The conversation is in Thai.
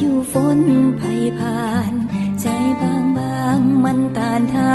อยู่ฝนไผ่ผ่าน ใจบางบางมันตานทา